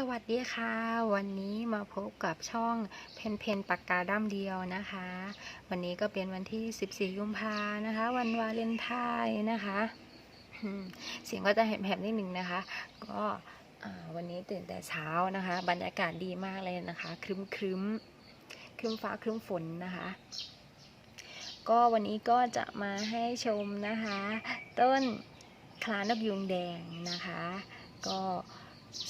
สวัสดีค่ะ วันนี้มาพบกับช่องเพนเพนปากกาด้ามเดียวนะคะ วันนี้ก็เป็นวันที่ 14กุมภานะคะ วันวาเลนไทน์นะคะเสียงก็จะแหบๆนิดนึงนะคะ ก็วันนี้ตื่นแต่เช้านะคะ บรรยากาศดีมากเลยนะคะ ครึ้มครึ้มครึ้มฟ้าครึ้มฝนนะคะ ก็วันนี้ก็จะมาให้ชมนะคะ ต้นคลานกยุงแดงนะคะ ก็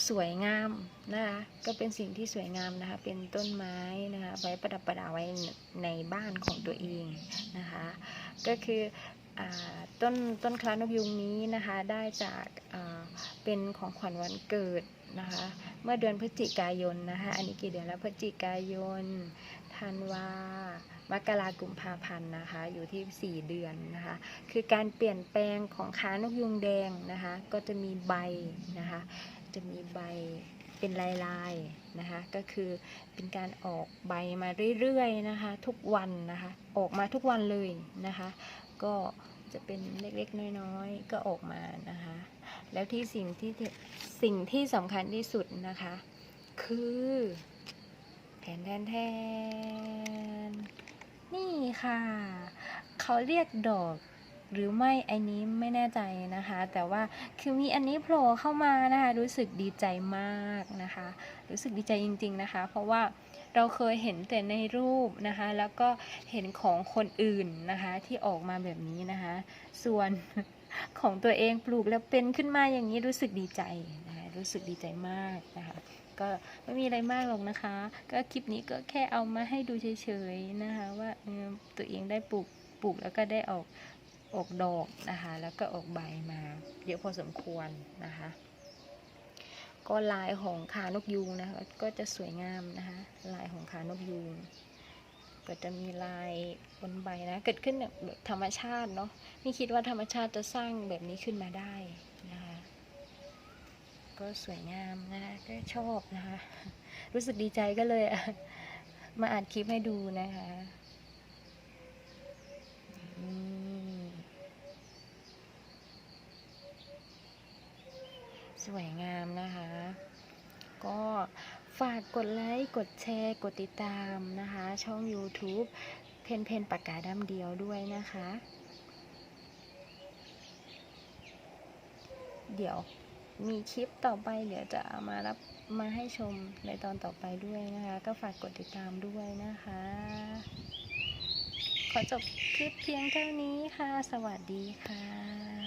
สวยงามนะคะก็เป็นสิ่งที่สวยงามนะคะ เป็นต้นไม้นะคะไว้ประดับประดาไว้ในบ้านของตัวเองนะคะ ก็คืออต้นต้นคลานกยุงนี้นะคะได้จากาเป็นของขวัญวันเกิดนะคะ เมื่อเดือนพฤศจิกายนนะคะอันนี้กี่เดือนแล้วพฤศจิกายนธันวามกรากุมภาพันธ์นะคะอยู่ที่ 4 เดือนนะคะ คือการเปลี่ยนแปลงของขานกยุงแดงนะคะ ก็จะมีใบนะคะ จะมีใบเป็นลายๆนะคะ ก็คือเป็นการออกใบมาเรื่อยๆนะคะ ทุกวันนะคะ ออกมาทุกวันเลยนะคะ ก็จะเป็นเล็กๆน้อยๆ ก็ออกมานะคะ แล้วที่สิ่งที่สิ่งที่สำคัญที่สุดนะคะ คือแทนแทนแทนนี่ค่ะ เขาเรียกดอก หรือไม่อันนี้ไม่แน่ใจนะคะ แต่ว่าคือมีอันนี้โผล่เข้ามานะคะรู้สึกดีใจมากนะคะ รู้สึกดีใจจริง ๆนะคะ เพราะว่าเราเคยเห็นแต่ในรูปนะคะ แล้วก็เห็นของคนอื่นนะคะ ที่ออกมาแบบนี้นะคะ ส่วนของตัวเองปลูกแล้วเป็นขึ้นมาอย่างนี้รู้สึกดีใจนะคะรู้สึกดีใจมากนะคะก็ไม่มีอะไรมากหรอกนะคะ ก็คลิปนี้ก็แค่เอามาให้ดูเฉยๆนะคะ ว่าตัวเองได้ปลูกปลูกแล้วก็ได้ออก ออกดอกนะคะ แล้วก็ออกใบมาเยอะพอสมควรนะคะ ก็ลายของขานกยูงนะคะก็จะสวยงามนะคะ ลายของขานกยูงก็จะมีลายบนใบนะ เกิดขึ้นแบบธรรมชาติเนาะไม่คิดว่าธรรมชาติจะสร้างแบบนี้ขึ้นมาได้นะคะ ก็สวยงามนะคะก็ชอบนะคะ รู้สึกดีใจก็เลยมาอัดคลิปให้ดูนะคะ สวยงามนะคะ ก็ฝากกดไลค์กดแชร์ กดติดตามนะคะ ช่อง YouTube เพนเพนปากกาดำเดียวด้วยนะคะ เดี๋ยวมีคลิปต่อไปเดี๋ยวจะเอามารับมาให้ชมในตอนต่อไปด้วยนะคะ ก็ฝากกดติดตามด้วยนะคะ ขอจบคลิปเพียงเท่านี้ค่ะ สวัสดีค่ะ